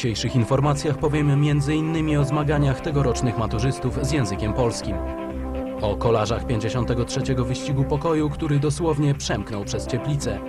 dzisiejszych informacjach powiemy m.in. o zmaganiach tegorocznych maturzystów z językiem polskim. O kolarzach 53. wyścigu pokoju, który dosłownie przemknął przez Cieplicę.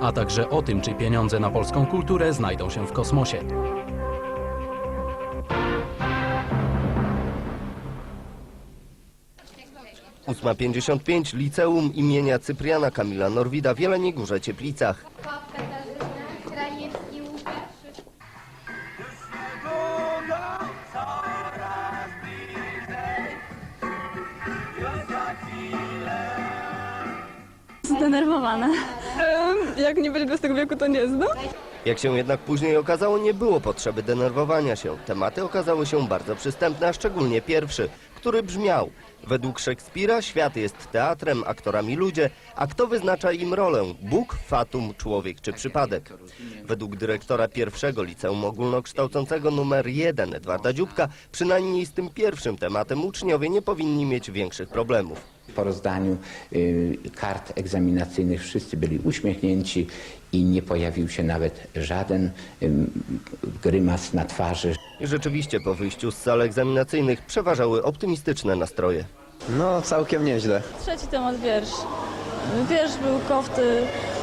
A także o tym, czy pieniądze na polską kulturę znajdą się w kosmosie. Ósma 55 Liceum imienia Cypriana Kamila Norwida w Jeleniej Górze Cieplicach. Zdenerwowana. Jak nie będzie bez tego wieku, to nie znam. Jak się jednak później okazało, nie było potrzeby denerwowania się. Tematy okazały się bardzo przystępne, a szczególnie pierwszy, który brzmiał Według Szekspira świat jest teatrem, aktorami ludzie, a kto wyznacza im rolę? Bóg, fatum, człowiek czy przypadek? Według dyrektora pierwszego liceum ogólnokształcącego numer 1 Edwarda Dziubka, przynajmniej z tym pierwszym tematem uczniowie nie powinni mieć większych problemów. Po rozdaniu y, kart egzaminacyjnych wszyscy byli uśmiechnięci i nie pojawił się nawet żaden ym, grymas na twarzy. Rzeczywiście po wyjściu z sal egzaminacyjnych przeważały optymistyczne nastroje. No, całkiem nieźle. Trzeci temat wiersz. Wiersz był kofty,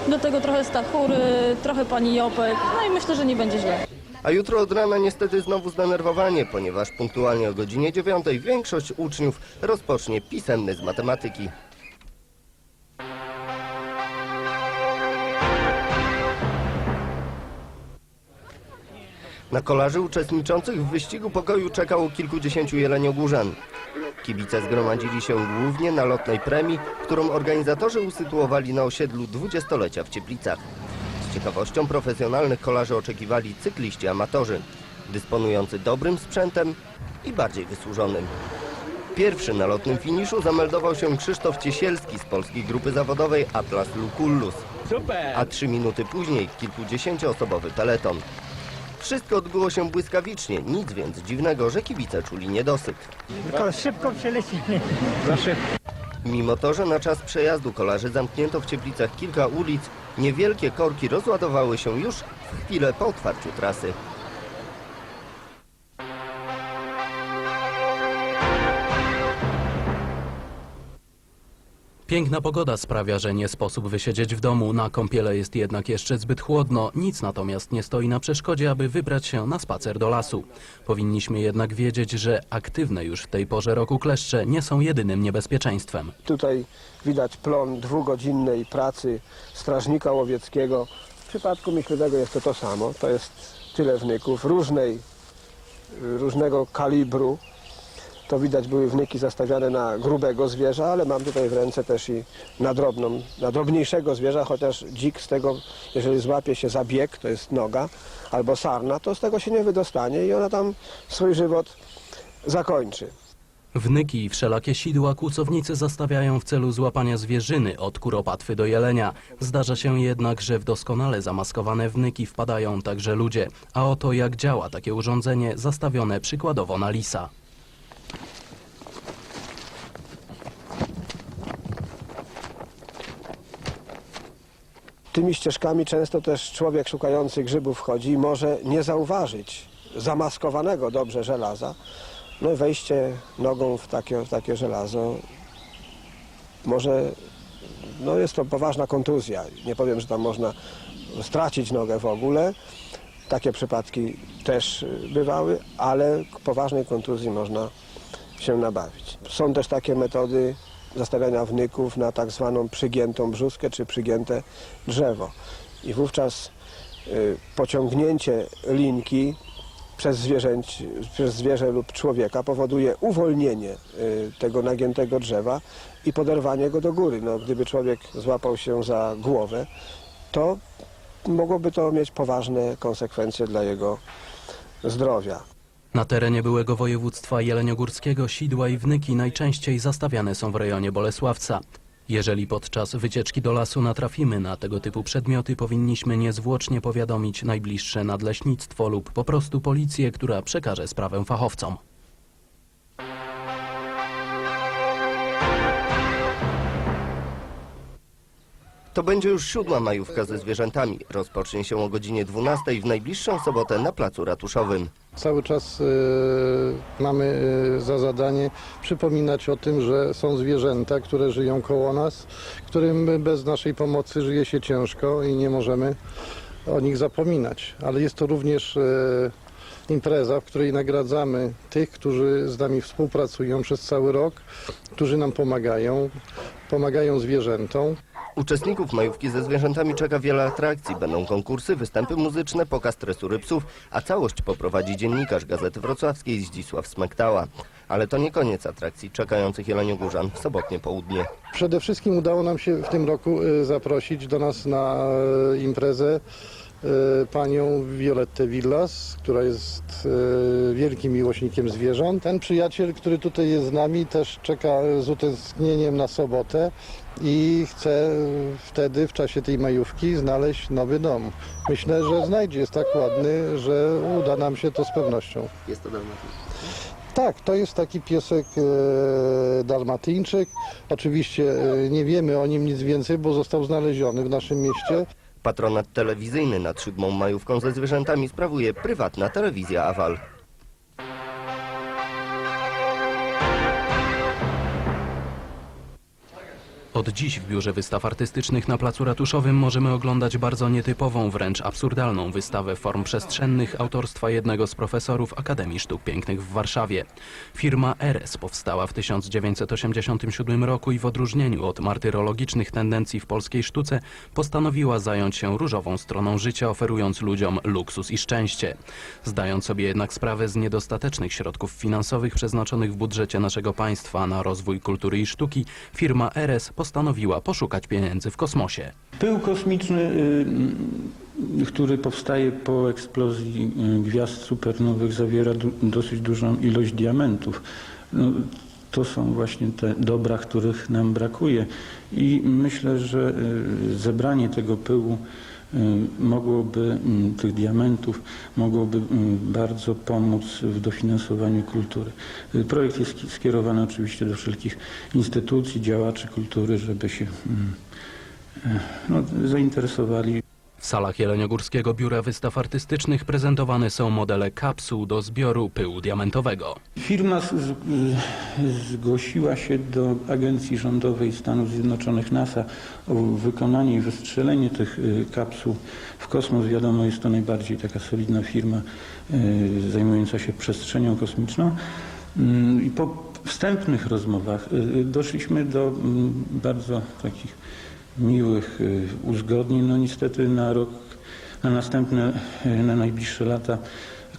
do tego trochę stachury, trochę pani Jopek. No i myślę, że nie będzie źle. A jutro od rana niestety znowu zdenerwowanie, ponieważ punktualnie o godzinie 9 większość uczniów rozpocznie pisemny z matematyki. Na kolarzy uczestniczących w wyścigu pokoju czekało kilkudziesięciu jeleniogórzan. Kibice zgromadzili się głównie na lotnej premii, którą organizatorzy usytuowali na osiedlu dwudziestolecia w Cieplicach. Z ciekawością profesjonalnych kolarzy oczekiwali cykliści amatorzy, dysponujący dobrym sprzętem i bardziej wysłużonym. Pierwszy na lotnym finiszu zameldował się Krzysztof Ciesielski z polskiej grupy zawodowej Atlas Lucullus, a trzy minuty później kilkudziesięcioosobowy peleton. Wszystko odbyło się błyskawicznie, nic więc dziwnego, że kibice czuli niedosyt. Tylko szybko przelecimy. Mimo to, że na czas przejazdu kolarzy zamknięto w Cieplicach kilka ulic, niewielkie korki rozładowały się już w chwilę po otwarciu trasy. Piękna pogoda sprawia, że nie sposób wysiedzieć w domu, na kąpiele jest jednak jeszcze zbyt chłodno, nic natomiast nie stoi na przeszkodzie, aby wybrać się na spacer do lasu. Powinniśmy jednak wiedzieć, że aktywne już w tej porze roku kleszcze nie są jedynym niebezpieczeństwem. Tutaj widać plon dwugodzinnej pracy strażnika łowieckiego. W przypadku Michlewego jest to to samo. To jest tyle wnyków różnej, różnego kalibru. To widać były wnyki zastawiane na grubego zwierza, ale mam tutaj w ręce też i na drobną, na drobniejszego zwierza, chociaż dzik z tego, jeżeli złapie się za bieg, to jest noga, albo sarna, to z tego się nie wydostanie i ona tam swój żywot zakończy. Wnyki i wszelakie sidła kłusownicy zastawiają w celu złapania zwierzyny od kuropatwy do jelenia. Zdarza się jednak, że w doskonale zamaskowane wnyki wpadają także ludzie. A oto jak działa takie urządzenie zastawione przykładowo na lisa. Tymi ścieżkami często też człowiek szukający grzybów wchodzi i może nie zauważyć zamaskowanego dobrze żelaza. No i wejście nogą w takie, w takie żelazo może, no jest to poważna kontuzja. Nie powiem, że tam można stracić nogę w ogóle. Takie przypadki też bywały, ale poważnej kontuzji można się nabawić. Są też takie metody zastawiania wnyków na tak zwaną przygiętą brzuskę czy przygięte drzewo. I wówczas y, pociągnięcie linki przez, zwierzęć, przez zwierzę lub człowieka powoduje uwolnienie y, tego nagiętego drzewa i poderwanie go do góry. No, gdyby człowiek złapał się za głowę, to mogłoby to mieć poważne konsekwencje dla jego zdrowia. Na terenie byłego województwa jeleniogórskiego sidła i wnyki najczęściej zastawiane są w rejonie Bolesławca. Jeżeli podczas wycieczki do lasu natrafimy na tego typu przedmioty, powinniśmy niezwłocznie powiadomić najbliższe nadleśnictwo lub po prostu policję, która przekaże sprawę fachowcom. To będzie już siódma majówka ze zwierzętami. Rozpocznie się o godzinie 12 w najbliższą sobotę na Placu Ratuszowym. Cały czas e, mamy e, za zadanie przypominać o tym, że są zwierzęta, które żyją koło nas, którym bez naszej pomocy żyje się ciężko i nie możemy o nich zapominać. Ale jest to również e, impreza, w której nagradzamy tych, którzy z nami współpracują przez cały rok, którzy nam pomagają, pomagają zwierzętom. Uczestników majówki ze zwierzętami czeka wiele atrakcji. Będą konkursy, występy muzyczne, pokaz tresury psów, a całość poprowadzi dziennikarz Gazety Wrocławskiej Zdzisław Smektała. Ale to nie koniec atrakcji czekających jeleniogórzan w sobotnie południe. Przede wszystkim udało nam się w tym roku e, zaprosić do nas na e, imprezę e, panią Violettę Villas, która jest wielkim miłośnikiem zwierząt. Ten przyjaciel, który tutaj jest z nami, też czeka z utęsknieniem na sobotę i chce wtedy, w czasie tej majówki, znaleźć nowy dom. Myślę, że znajdzie, jest tak ładny, że uda nam się to z pewnością. Jest to dalmatyńczyk. Tak, to jest taki piesek e, dalmatyńczyk. Oczywiście e, nie wiemy o nim nic więcej, bo został znaleziony w naszym mieście. Patronat telewizyjny nad siódmą majówką ze zwierzętami sprawuje prywatna telewizja Awal. Od dziś w Biurze Wystaw Artystycznych na Placu Ratuszowym możemy oglądać bardzo nietypową, wręcz absurdalną wystawę form przestrzennych autorstwa jednego z profesorów Akademii Sztuk Pięknych w Warszawie. Firma Eres powstała w 1987 roku i w odróżnieniu od martyrologicznych tendencji w polskiej sztuce postanowiła zająć się różową stroną życia, oferując ludziom luksus i szczęście. Zdając sobie jednak sprawę z niedostatecznych środków finansowych przeznaczonych w budżecie naszego państwa na rozwój kultury i sztuki, firma Eres postanowiła poszukać pieniędzy w kosmosie. Pył kosmiczny, y, który powstaje po eksplozji y, gwiazd supernowych, zawiera dosyć dużą ilość diamentów. No, to są właśnie te dobra, których nam brakuje. I myślę, że y, zebranie tego pyłu y, mogłoby, mm, tych diamentów, mogłoby mm, bardzo pomóc w dofinansowaniu kultury. Y, Projekt jest ski- skierowany oczywiście do wszelkich instytucji, działaczy kultury, żeby się mm, e, no, zainteresowali W salach Jeleniogórskiego Biura Wystaw Artystycznych prezentowane są modele kapsuł do zbioru pyłu diamentowego. Firma z, z, zgłosiła się do Agencji Rządowej Stanów Zjednoczonych NASA o wykonanie i wystrzelenie tych y, kapsuł w kosmos. Wiadomo, jest to najbardziej taka solidna firma y, zajmująca się przestrzenią kosmiczną. Mm, I po wstępnych rozmowach y, doszliśmy do mm, bardzo takich miłych y, uzgodnień. No niestety na rok, na następne, y, na najbliższe lata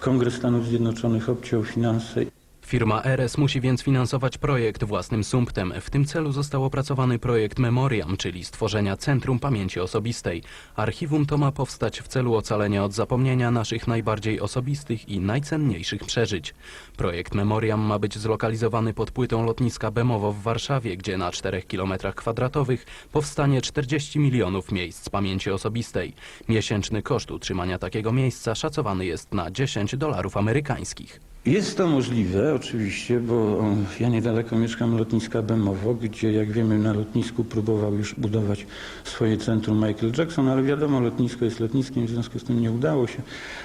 Kongres Stanów Zjednoczonych obciął finanse Firma Eres musi więc finansować projekt własnym sumptem. W tym celu został opracowany projekt Memoriam, czyli stworzenia Centrum Pamięci Osobistej. Archiwum to ma powstać w celu ocalenia od zapomnienia naszych najbardziej osobistych i najcenniejszych przeżyć. Projekt Memoriam ma być zlokalizowany pod płytą lotniska Bemowo w Warszawie, gdzie na 4 km kwadratowych powstanie 40 milionów miejsc pamięci osobistej. Miesięczny koszt utrzymania takiego miejsca szacowany jest na 10 dolarów amerykańskich. Jest to możliwe oczywiście, bo ja niedaleko mieszkam lotniska Bemowo, gdzie jak wiemy na lotnisku próbował już budować swoje centrum Michael Jackson, ale wiadomo lotnisko jest lotniskiem, w związku z tym nie udało się.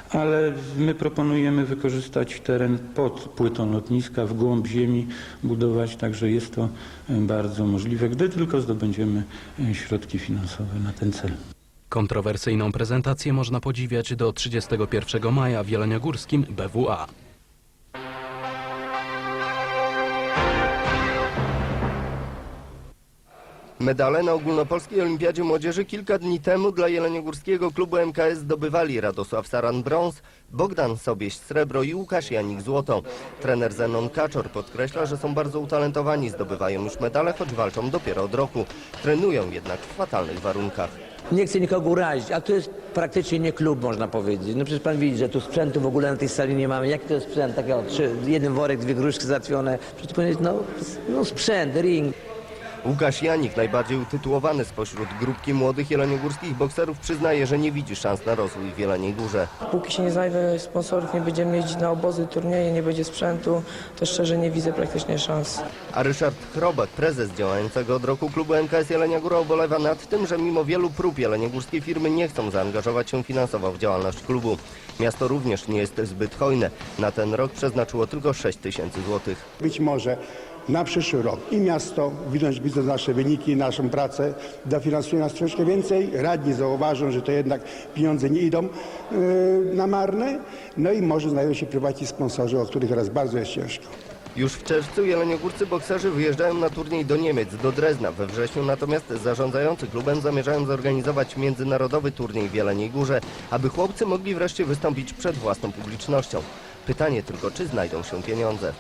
Ale my proponujemy wykorzystać teren pod płytą lotniska, w głąb ziemi budować, także jest to e, bardzo możliwe, gdy tylko zdobędziemy e, środki finansowe na ten cel. Kontrowersyjną prezentację można podziwiać do 31 maja w Jeleniogórskim BWA. Medale na ogólnopolskiej olimpiadzie młodzieży kilka dni temu dla jeleniogórskiego klubu MKS zdobywali Radosław Saran brąz, Bogdan Sobieś srebro i Łukasz Janik złoto. Trener Zenon Kaczor podkreśla, że są bardzo utalentowani, zdobywają już medale, choć walczą dopiero od roku. Trenują jednak w fatalnych warunkach. Nie chcę nikogo urazić, a to jest praktycznie nie klub, można powiedzieć. No przecież pan widzi, że tu sprzętu w ogóle na tej sali nie mamy. Jaki to jest sprzęt? Takie o, trzy, jeden worek, dwie gruszki załatwione. Przecież powiedzieć, no, no sprzęt, ring. Łukasz Janik, najbardziej utytułowany spośród grupki młodych jeleniogórskich bokserów, przyznaje, że nie widzi szans na rozwój w Jeleniej Górze. Póki się nie znajdzie sponsorów, nie będziemy jeździć na obozy, turnieje, nie będzie sprzętu, to szczerze nie widzę praktycznie szans. A Ryszard Chrobak, prezes działającego od roku klubu MKS Jelenia Góra ubolewa nad tym, że mimo wielu prób jeleniogórskie firmy nie chcą zaangażować się finansowo w działalność klubu. Miasto również nie jest zbyt hojne. Na ten rok przeznaczyło tylko 6 tysięcy złotych. Być może na przyszły rok i miasto, widząc, widząc nasze wyniki, naszą pracę, dofinansuje nas troszkę więcej. Radni zauważą, że to jednak pieniądze nie idą yy, na marne. No i może znajdą się prywatni sponsorzy, o których teraz bardzo jest ciężko. Już w czerwcu jeleniogórcy bokserzy wyjeżdżają na turniej do Niemiec, do Drezna. We wrześniu natomiast zarządzający klubem zamierzają zorganizować międzynarodowy turniej w Jeleniej Górze, aby chłopcy mogli wreszcie wystąpić przed własną publicznością. Pytanie tylko, czy znajdą się pieniądze.